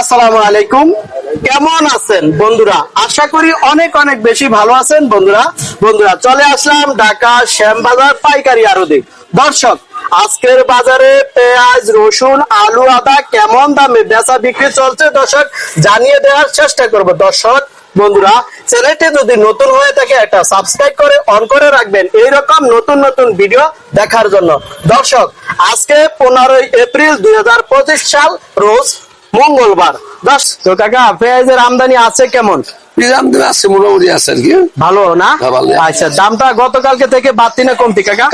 আসসালামু আলাইকুম। কেমন আছেন বন্ধুরা? আশা করি অনেক অনেক বেশি ভালো আছেন বন্ধুরা। বন্ধুরা, চলে আসলাম ঢাকা শ্যামবাজার পাইকারি আরদে। দর্শক, আজকের বাজারে পেঁয়াজ, রসুন, আলু, আদা কেমন দামে বেচা বিক্রি চলছে দর্শক, জানিয়ে দেওয়ার চেষ্টা করব। দর্শক, বন্ধুরা, চ্যানেলটি যদি নতুন হয়ে থাকে, একটা সাবস্ক্রাইব করে অন করে রাখবেন। এইরকম নতুন নতুন ভিডিও দেখার জন্য। দর্শক, আজকে পনেরোই এপ্রিল দুই হাজার পঁচিশ সাল, রোজ মঙ্গলবার। দশ তো কাকা পেঁয়াজের আমদানি আছে কেমন? নিজাম দিন আছে মোটামুটি আছে আর কি। ভালো না? হ্যাঁ, আচ্ছা দামটা গতকালকে থেকে বাড়তি না কমতি কাকা?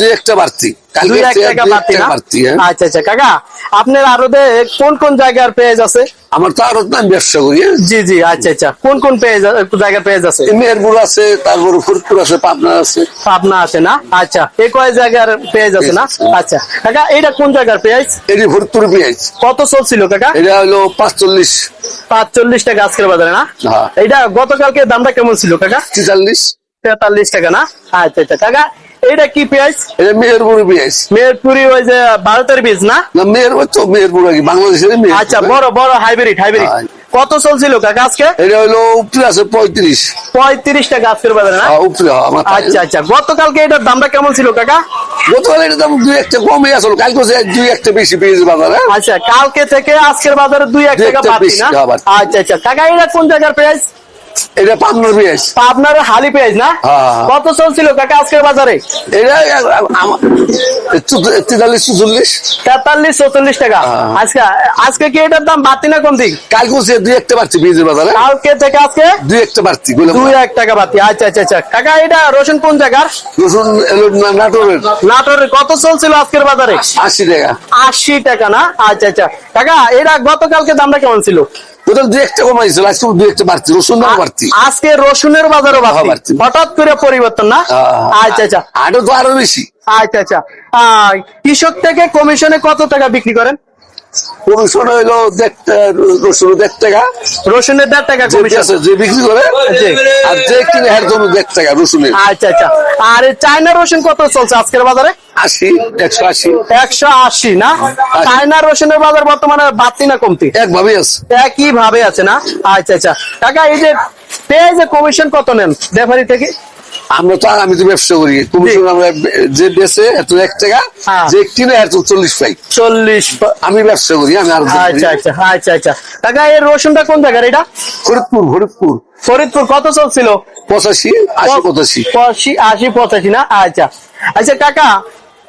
দুই একটা বাড়তি। কালকে দুই এক টাকা বাড়তি না? হ্যাঁ। আচ্ছা আচ্ছা কাকা আপনার আরদে কোন কোন জায়গার পেঁয়াজ আছে? আমার তো আরও আমি ব্যবসা করি হ্যাঁ? জি জি আচ্ছা আচ্ছা। কোন কোন পেঁয়াজ একটু জায়গার পেঁয়াজ আছে? মেহেরপুর আছে তারপর ফরিদপুর আছে পাবনা আছে। পাবনা আছে না? আচ্ছা এই কয় জায়গার পেঁয়াজ আছে না? আচ্ছা কাকা এটা কোন জায়গার পেঁয়াজ এটি ফরিদপুর পেঁয়াজ কত চলছিল কাকা? এটা হলো পাঁচচল্লিশ। পাঁচচল্লিশ টাকা আজকের বাজারে না? হ্যাঁ। এটা গতকালকে দামটা কেমন ছিল কাকা? ছেচল্লিশ তেতাল্লিশ টাকা না? আচ্ছা আচ্ছা কাকা এটা কি পেঁয়াজ? এটা মেহেরপুর পেঁয়াজ। মেহেরপুরি ওই যে ভারতের বীজ না? না মেহেরপুর তো মেহেরপুর কি বাংলাদেশের আচ্ছা? বড় বড় হাইব্রিড হাইব্রিড। কত চলছিল কাকা আজকে? এটা হলো উপরে আছে পঁয়ত্রিশ। পঁয়ত্রিশ টাকা আজকের বাজারে না? হ্যাঁ, উপরে হ্যাঁ। আচ্ছা আচ্ছা গতকালকে এটার দামটা কেমন ছিল কাকা? গতকাল এটা দাম দুই একটা কমে আসলো কালকে দুই একটা বেশি পেয়েছে বাজারে। আচ্ছা কালকে থেকে আজকের বাজারে দুই এক টাকা বাড়তি না? আচ্ছা আচ্ছা কাকা এটা কোন জায়গার পেঁয়াজ? এটা পাবনার পেঁয়াজ। আপনার হালি পেঁয়াজ না? হ্যাঁ। কত চলছিল কাকা আজকের বাজারে? এটা তেতাল্লিশ চুচল্লিশ। তেতাল্লিশ চৌচল্লিশ টাকা। হ্যাঁ। আজকে আজকে কি এটার দাম বাড়তি না কমতি? কালকে দুই একটা বাড়তি পেঁয়াজের বাজারে। কালকে থেকে আজকে? দুই একটা বাড়তি দুই এক টাকা বাড়তি। আচ্ছা আচ্ছা আচ্ছা। কাকা এটা রসুন কোন জায়গার? রসুন নাটোরের। নাটোরের। কত চলছিল আজকের বাজারে? আশি টাকা। আশি টাকা না? আচ্ছা আচ্ছা। কাকা এটা গতকালকে দামটা কেমন ছিল? ওদের দুই একটা কমাইছিল আজকে দুই একটা বাড়তি রসুন দাম বাড়তি। আজকে রসুনের বাজারও হ্যাঁ, বাড়তি বাড়তি। হঠাৎ করে পরিবর্তন না? আচ্ছা আচ্ছা। আরও তো আরও বেশি। আচ্ছা আচ্ছা। কৃষক থেকে কমিশনে কত টাকা বিক্রি করেন? কমিশন হইল রসুন দেড় টাকা। রসুনের দেড় টাকা যে কমিশন। যে বিক্রি করে আর যে কিনে জন্য দেড় টাকা রসুনের। আচ্ছা আচ্ছা। আর চায়না রসুন কত চলছে আজকের বাজারে? আশি একশো আশি। একশো আশি না? চায়না রসুনের বাজার বর্তমানে বাড়তি না কমতি? একভাবে আছে। একই ভাবে আছে না? আচ্ছা আচ্ছা। কাকা এই যে পেঁয়াজে কমিশন কত নেন ব্যাপারি থেকে? আমরা তো আমি তো ব্যবসা করি। কমিশন আমরা যে বেচে এত এক টাকা হ্যাঁ। যে কিনে এত চল্লিশ পাই। চল্লিশ আমি ব্যবসা করি আমি আর আচ্ছা আচ্ছা আচ্ছা আচ্ছা। কাকা এই রসুনটা কোন জায়গার এটা? ফরিদপুর ফরিদপুর। ফরিদপুর কত চলছিল? পঁচাশি আশি পঁচাশি। পঁচাশি আশি পঁচাশি না? আচ্ছা। আচ্ছা কাকা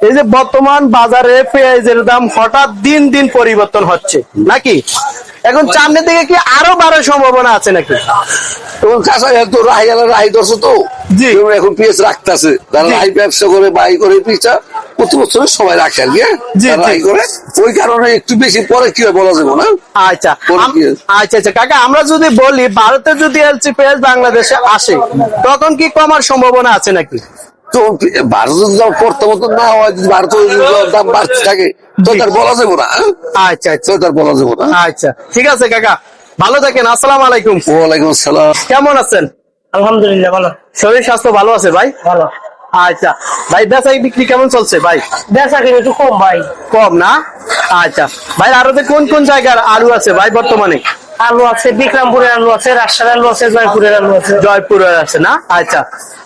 এই যে বর্তমান বাজারে পেঁয়াজের দাম হঠাৎ দিন দিন পরিবর্তন হচ্ছে নাকি? এখন সামনের দিকে কি আরও বাড়ার সম্ভাবনা আছে নাকি? তো রাহি গেল রাহি তো। জি। এখন পিএস রাখতেছে। যারা রাহি ব্যবসা করে বাই করে প্রতি বছর সবাই রাখে আর কি হ্যাঁ? রাহি করে ওই কারণে একটু বেশি পরে কি বলা যাবে না? আচ্ছা? আচ্ছা আচ্ছা কাকা আমরা যদি বলি ভারতে যদি এলসি পেঁয়াজ বাংলাদেশে আসে তখন কি কমার সম্ভাবনা আছে নাকি? তো ভারত যদি দাম করতে না হয় যদি ভারত দাম বাড়তে থাকে তো তার বলা যাবে না হ্যাঁ? আচ্ছা আচ্ছা। তার বলা যাবে না। আচ্ছা ঠিক আছে কাকা। ভালো থাকেন আসসালামু আলাইকুম। ওয়ালাইকুম আসসালাম। কেমন আছেন? আলহামদুলিল্লাহ ভালো। শরীর স্বাস্থ্য ভালো আছে ভাই? ভালো। আচ্ছা ভাই বেচাই বিক্রি কেমন চলছে ভাই? বেচা কিনে একটু কম ভাই। কম না? আচ্ছা ভাই আরও কোন কোন জায়গার আলু আছে ভাই বর্তমানে? আলু আছে বিক্রমপুরের আলু আছে রাজশাহীর আলু আছে জয়পুরের আলু আছে। জয়পুরের আছে না? আচ্ছা।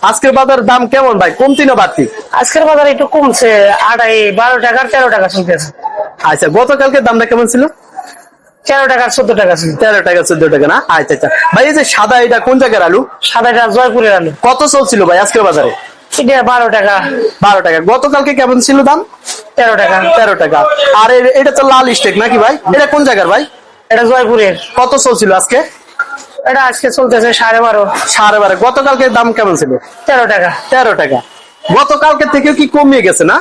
আজকের বাজার দাম কেমন ভাই? কমতি না বাড়তি? আজকের বাজারে একটু কমছে আড়াই বারো টাকার তেরো টাকা চলতেছে। আচ্ছা গতকালকে দামটা কেমন ছিল? তেরো টাকা চোদ্দ টাকা ছিল। তেরো টাকা চোদ্দ টাকা না? আচ্ছা আচ্ছা। ভাই এই যে সাদা এটা কোন জায়গার আলু? সাদাটা জয়পুরের আলু। কত চলছিল ভাই আজকের বাজারে? এটা বারো টাকা। বারো টাকা। গতকালকে কেমন ছিল দাম? তেরো টাকা। তেরো টাকা। আর এটা তো লাল স্টেক নাকি ভাই? এটা কোন জায়গার ভাই? এটা জয়পুরের। কত চলছিল আজকে? এটা আজকে চলতেছে সাড়ে বারো। সাড়ে বারো। গতকালকে দাম কেমন ছিল? তেরো টাকা। তেরো টাকা। গতকালকে থেকে কি কমিয়ে গেছে না?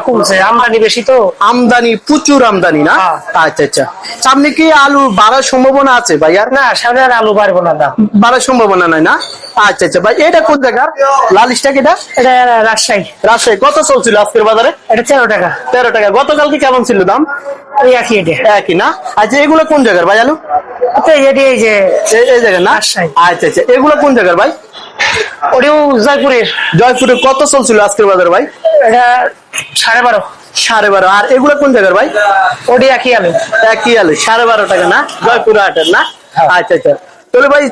কমছে আমদানি বেশি তো। আমদানি প্রচুর আমদানি না? হ্যাঁ। আচ্ছা আচ্ছা। সামনে কি আলু বাড়ার সম্ভাবনা আছে ভাই আর? না সামনে আর আলু পারব না দাম বাড়ার সম্ভাবনা নাই না? আচ্ছা আচ্ছা। ভাই এটা কোন জায়গার লাল স্টাক এটা? এটা রাজশাহী। রাজশাহী। কত চলছিল আজকের বাজারে? এটা তেরো টাকা। তেরো টাকা। গতকালকে কেমন ছিল দাম? ওই একই এটা একই না? আচ্ছা এগুলো কোন জায়গার ভাই আলু? এই যে এই- এই না? আচ্ছা আচ্ছা। এগুলো কোন জায়গার ভাই? ওটিও জয়পুরের। জয়পুরে কত চলছিল আজকের বাজারে ভাই? এটা সাড়ে বারো। সাড়ে বারো। আর এগুলো কোন জায়গার ভাই? ওডি একই আলু। একই আলু সাড়ে বারো টাকা না? জয়পুর হাটের না? হ্যাঁ। আচ্ছা আচ্ছা। তাহলে ভাই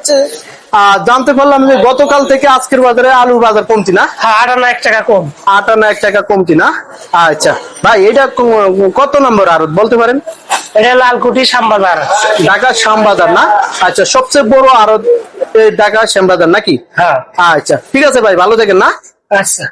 জানতে পারলাম যে গতকাল থেকে আজকের বাজারে আলুর বাজার কমতি না? হ্যাঁ আটান্ন এক টাকা কম। আটান্ন এক টাকা কমতি না? আচ্ছা। ভাই এটা কত নম্বর আরও বলতে পারেন? এটা লালকুটি শ্যামবাজার ঢাকা শ্যামবাজার না? আচ্ছা সবচেয়ে বড় আরও ঢাকা শ্যামবাজার নাকি? হ্যাঁ। আচ্ছা ঠিক আছে ভাই ভালো থাকেন না। আচ্ছা।